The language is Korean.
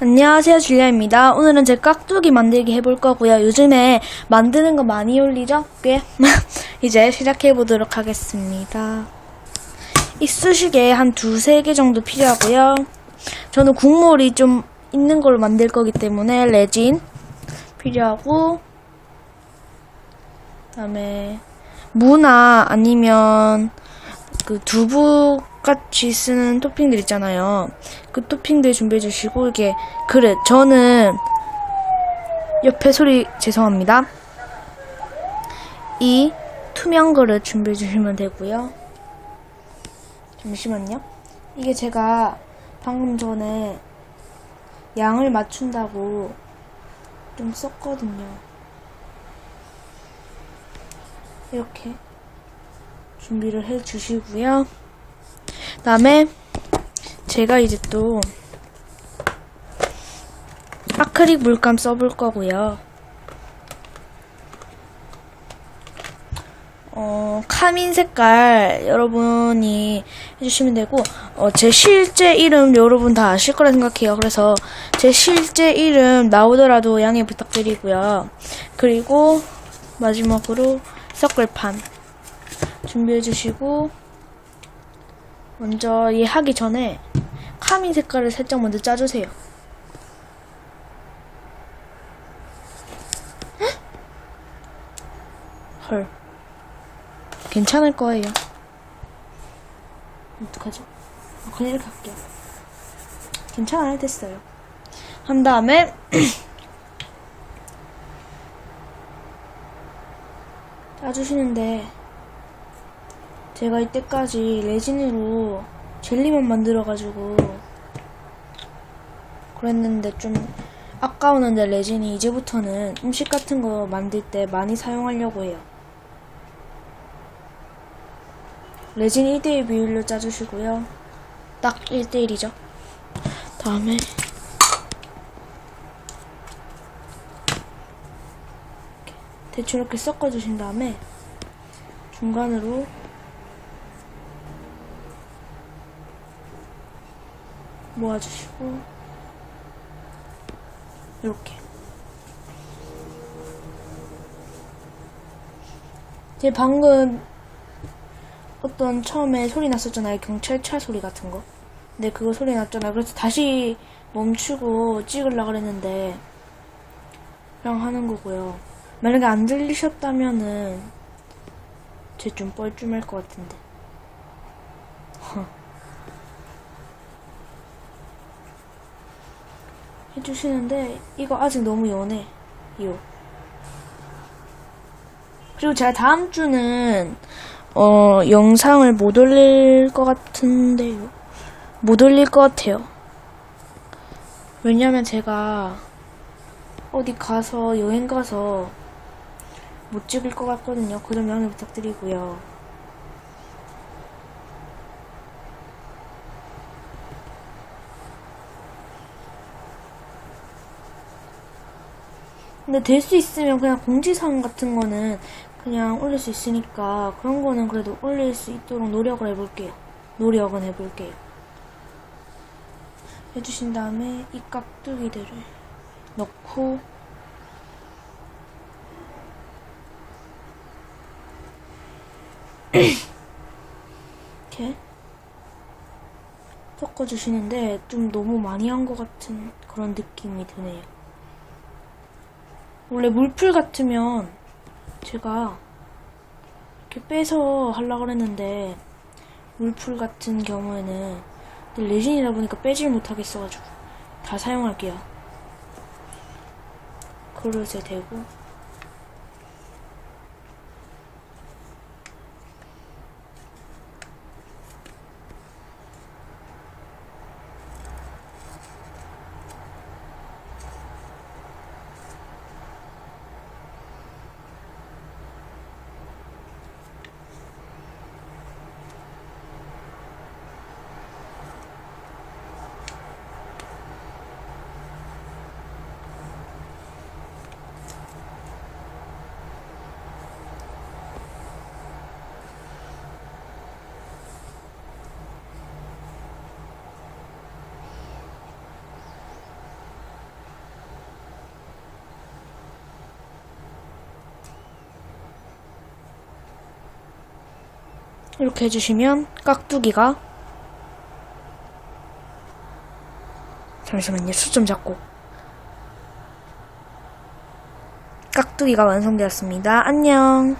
안녕하세요 줄리아입니다. 오늘은 제 깍두기 만들기 해볼 거고요. 요즘에 만드는 거 많이 올리죠? 꽤? 이제 시작해 보도록 하겠습니다. 이쑤시개 한 두세 개 정도 필요하고요. 저는 국물이 좀 있는 걸로 만들 거기 때문에 레진 필요하고 그다음에 무나 아니면 그 두부 같이 쓰는 토핑들 있잖아요. 그 토핑들 준비해 주시고 이게 그릇 저는 옆에 소리 죄송합니다. 이 투명 그릇 준비해 주시면 되고요. 잠시만요. 이게 제가 방금 전에 양을 맞춘다고 좀 썼거든요. 이렇게 준비를 해 주시고요. 다음에 제가 이제 또 아크릴 물감 써볼 거고요. 어, 카민 색깔 여러분이 해주시면 되고 어, 제 실제 이름 여러분 다 아실 거라 생각해요. 그래서 제 실제 이름 나오더라도 양해 부탁드리고요. 그리고 마지막으로 서클판 준비해 주시고 먼저 이 하기 전에 카민 색깔을 살짝 먼저 짜주세요. 헉? 헐. 괜찮을 거예요. 어떡하죠? 아, 그냥 이렇게 할게요. 괜찮아요. 됐어요. 한 다음에 짜주시는데 제가 이때까지 레진으로 젤리만 만들어가지고 그랬는데 좀 아까우는데 레진이 이제부터는 음식 같은 거 만들 때 많이 사용하려고 해요. 레진 1대1 비율로 짜주시고요. 딱 1대1이죠. 다음에 대충 이렇게 섞어주신 다음에 중간으로 모아주시고 이렇게. 제 방금 어떤 처음에 소리 났었잖아요. 경찰차 소리 같은 거. 근데 그거 소리 났잖아요 그래서 다시 멈추고 찍으려고 그랬는데 그냥 하는 거고요. 만약에 안 들리셨다면은 쟤좀 뻘쭘할 것 같은데 해주시는데 이거 아직 너무 연해 요 그리고 제가 다음 주는 어 영상을 못 올릴 것 같은데요. 못 올릴 것 같아요. 왜냐면 제가 어디 가서 여행 가서 못 찍을 것 같거든요. 그점 양해 부탁드리고요 근데 될 수 있으면 그냥 공지사항 같은 거는 그냥 올릴 수 있으니까 그런 거는 그래도 올릴 수 있도록 노력을 해볼게요. 노력은 해볼게요. 해주신 다음에 이 깍두기들을 넣고 이렇게 섞어주시는데 좀 너무 많이 한 것 같은 그런 느낌이 드네요. 원래 물풀 같으면 제가 이렇게 빼서 하려고 그랬는데 물풀 같은 경우에는 레진이다 보니까 빼질 못하겠어가지고 다 사용할게요. 그릇에 대고 이렇게 해주시면 깍두기가 잠시만요. 수좀 잡고. 깍두기가 완성되었습니다. 안녕.